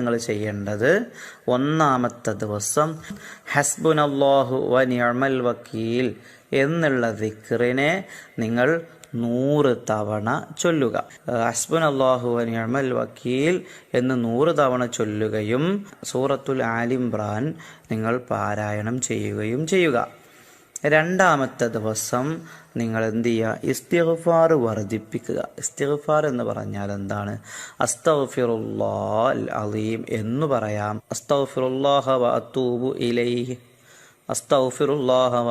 നിങ്ങൾ ചെയ്യേണ്ടത്. ഒന്നാമത്തെ ദിവസം ഹസ്ബുനല്ലാഹു വ നിഅമൽ വക്കീൽ എന്നുള്ള ദിക്റിനെ നിങ്ങൾ നൂറ് തവണ ചൊല്ലുക. ഹസ്ബുൻ അള്ളാഹു നിഅമൽ വക്കീൽ എന്ന് നൂറ് തവണ ചൊല്ലുകയും സൂറത്തുൽ ആലിംബ്രാൻ നിങ്ങൾ പാരായണം ചെയ്യുകയും ചെയ്യുക. രണ്ടാമത്തെ ദിവസം നിങ്ങൾ എന്ത് ചെയ്യുക? ഇസ്തിഗ്ഫാർ വർദ്ധിപ്പിക്കുക. ഇസ്തിഗ്ഫാർ എന്ന് പറഞ്ഞാൽ എന്താണ്? അസ്തഗ്ഫിറുല്ലാ അലീം എന്ന് പറയാം. അസ്തഗ്ഫിറുല്ലാഹ വ അത്തൂബു ഇലൈഹി. അസ്തഗ്ഫിറുല്ലാഹ വ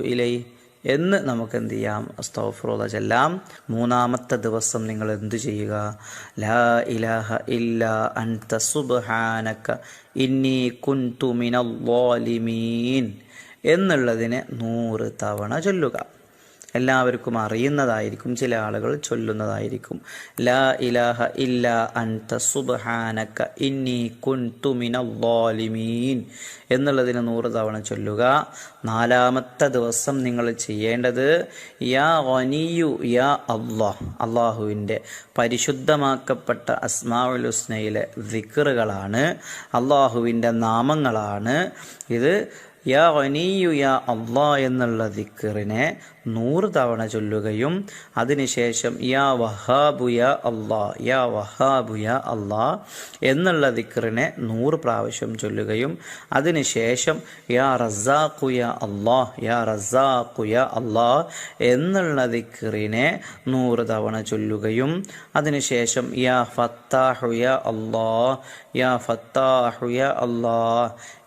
ഇലൈഹി. എന്ന് നമുക്ക് എന്ത് ചെയ്യാം? അസ്തഫിറുള്ള ചെല്ലാം മൂന്നാമത്തെ ദിവസം നിങ്ങൾ എന്തു ചെയ്യുക? ലാ ഇലാഹ ഇല്ല അൻത സുബ്ഹാനക. ഇന്നി കുൻതു മിനൽ എന്നുള്ളതിനെ നൂറ് തവണ ചൊല്ലുക. എല്ലാവർക്കും അറിയുന്നതായിരിക്കും ചില ആളുകൾ ചൊല്ലുന്നതായിരിക്കും. ലാ ഇലാഹ ഇല്ല അൻത സുബ്ഹാനക ഇന്നി കുൻതു ളാലിമീൻ എന്നുള്ളതിന് നൂറ് തവണ ചൊല്ലുക. നാലാമത്തെ ദിവസം നിങ്ങൾ ചെയ്യേണ്ടത് യാ വനിയു യാ അള്ളാഹ്. അള്ളാഹുവിന്റെ പരിശുദ്ധമാക്കപ്പെട്ട അസ്മാഉൽ ഹുസ്നയിലെ അള്ളാഹുവിന്റെ നാമങ്ങളാണ്. ഇത് യാ ഒനിയു യാ അള്ളാ എന്നുള്ള ദിക്കറിനെ നൂറ് തവണ ചൊല്ലുകയും അതിനുശേഷം യാ വഹാബുയ അള്ളാ യാ വഹാബുയ അള്ളാ എന്നുള്ള ദിക്കറിനെ നൂറ് പ്രാവശ്യം ചൊല്ലുകയും അതിനുശേഷം യാ റസാഖു യാ അള്ളാ യാ റസാഖു യാ അള്ളാ എന്നുള്ള ദിക്കറിനെ നൂറ് തവണ ചൊല്ലുകയും അതിനുശേഷം യാ ഫത്താഹുയ അള്ളാ യാ ഫത്താഹുയ അള്ളാ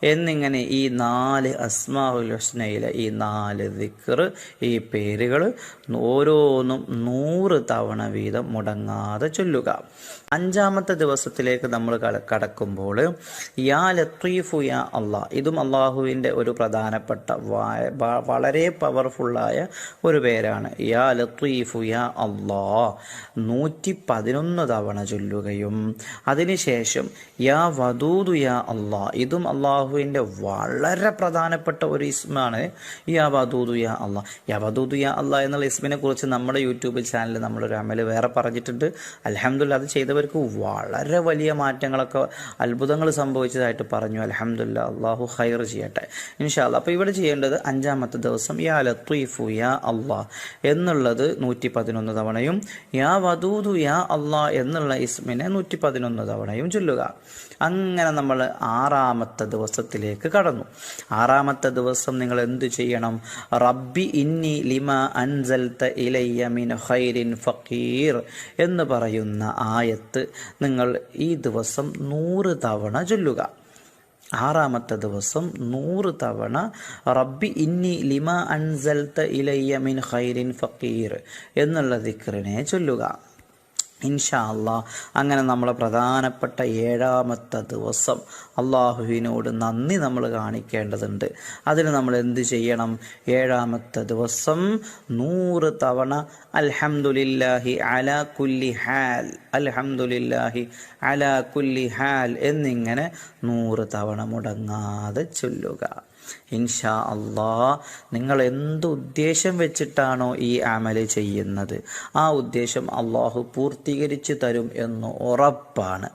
എന്നിങ്ങനെ ഈ നാല് അസ്മാഹുൽ ഹുസ്നയിലെ ഈ നാല് ദിക്ർ ഈ പേരുകൾ ഓരോന്നും നൂറ് തവണ വീതം മുടങ്ങാതെ ചൊല്ലുക. അഞ്ചാമത്തെ ദിവസത്തിലേക്ക് നമ്മൾ കടക്കുമ്പോൾ യാ ലത്തീഫു യാ അള്ളാ ഇതും അള്ളാഹുവിന്റെ ഒരു പ്രധാനപ്പെട്ട വളരെ പവർഫുള്ളായ ഒരു പേരാണ്. യാ ലത്തീഫു യാ അള്ളാ നൂറ്റി പതിനൊന്ന് തവണ ചൊല്ലുകയും അതിനുശേഷം യാ വദൂദു യാ അള്ളാ ഇതും അള്ളാഹുവിന്റെ വളരെ പ്രധാനപ്പെട്ട ഒരു ഇസ്മാണ് യാ വദൂദു യാ അള്ളാ. യാ വദൂദു യാ അള്ളാ എന്നുള്ള ഇസ്മിനെ കുറിച്ച് നമ്മുടെ യൂട്യൂബ് ചാനൽ നമ്മളൊരു അമൽ വേറെ പറഞ്ഞിട്ടുണ്ട്. അലഹമുല്ല അത് ചെയ്തവർക്ക് വളരെ വലിയ മാറ്റങ്ങളൊക്കെ അത്ഭുതങ്ങൾ സംഭവിച്ചതായിട്ട് പറഞ്ഞു. അലഹമുല്ല അള്ളാഹു ഹൈർ ചെയ്യട്ടെ. ഇൻഷാല്ല അപ്പോൾ ഇവിടെ ചെയ്യേണ്ടത് അഞ്ചാമത്തെ ദിവസം യാ ലത്തീഫു യാ അള്ളാ എന്നുള്ളത് നൂറ്റി പതിനൊന്ന് തവണയും യാ വദൂദു യാ അള്ളാ എന്നുള്ള ഇസ്മിനെ നൂറ്റി പതിനൊന്ന് തവണയും ചൊല്ലുക. അങ്ങനെ നമ്മൾ ആറാമത്തെ ദിവസത്തിലേക്ക് കടന്നു. ആറാമത്തെ ദിവസം നിങ്ങൾ എന്ത് ചെയ്യണം? റബ്ബി ഇന്നി എന്ന് പറയുന്ന ആയത്ത് നിങ്ങൾ ഈ ദിവസം നൂറ് തവണ ചൊല്ലുക. ആറാമത്തെ ദിവസം നൂറ് തവണ റബ്ബി ഇന്നി ലിമ അൻസൽത്ത ഇലയ്യ മിൻ ഖൈരിൻ ഫക്കീർ എന്നുള്ള ദിക്റിനെ ചൊല്ലുക. ഇൻഷാ അള്ളാ. അങ്ങനെ നമ്മളെ പ്രധാനപ്പെട്ട ഏഴാമത്തെ ദിവസം അള്ളാഹുവിനോട് നന്ദി നമ്മൾ കാണിക്കേണ്ടതുണ്ട്. അതിന് നമ്മൾ എന്ത് ചെയ്യണം? ഏഴാമത്തെ ദിവസം നൂറ് തവണ അൽഹംദുലില്ലാഹി അലാ കുല്ലി ഹാൽ അൽഹംദുലില്ലാഹി അലാ കുല്ലി ഹാൽ എന്നിങ്ങനെ നൂറ് തവണ മുടങ്ങാതെ ചൊല്ലുക. ഇൻഷാ അള്ളാ നിങ്ങൾ എന്ത് ഉദ്ദേശം വെച്ചിട്ടാണോ ഈ അമൽ ചെയ്യുന്നത്? ആ ഉദ്ദേശം അള്ളാഹു പൂർത്തീകരിച്ചു തരും എന്ന് ഉറപ്പാണ്.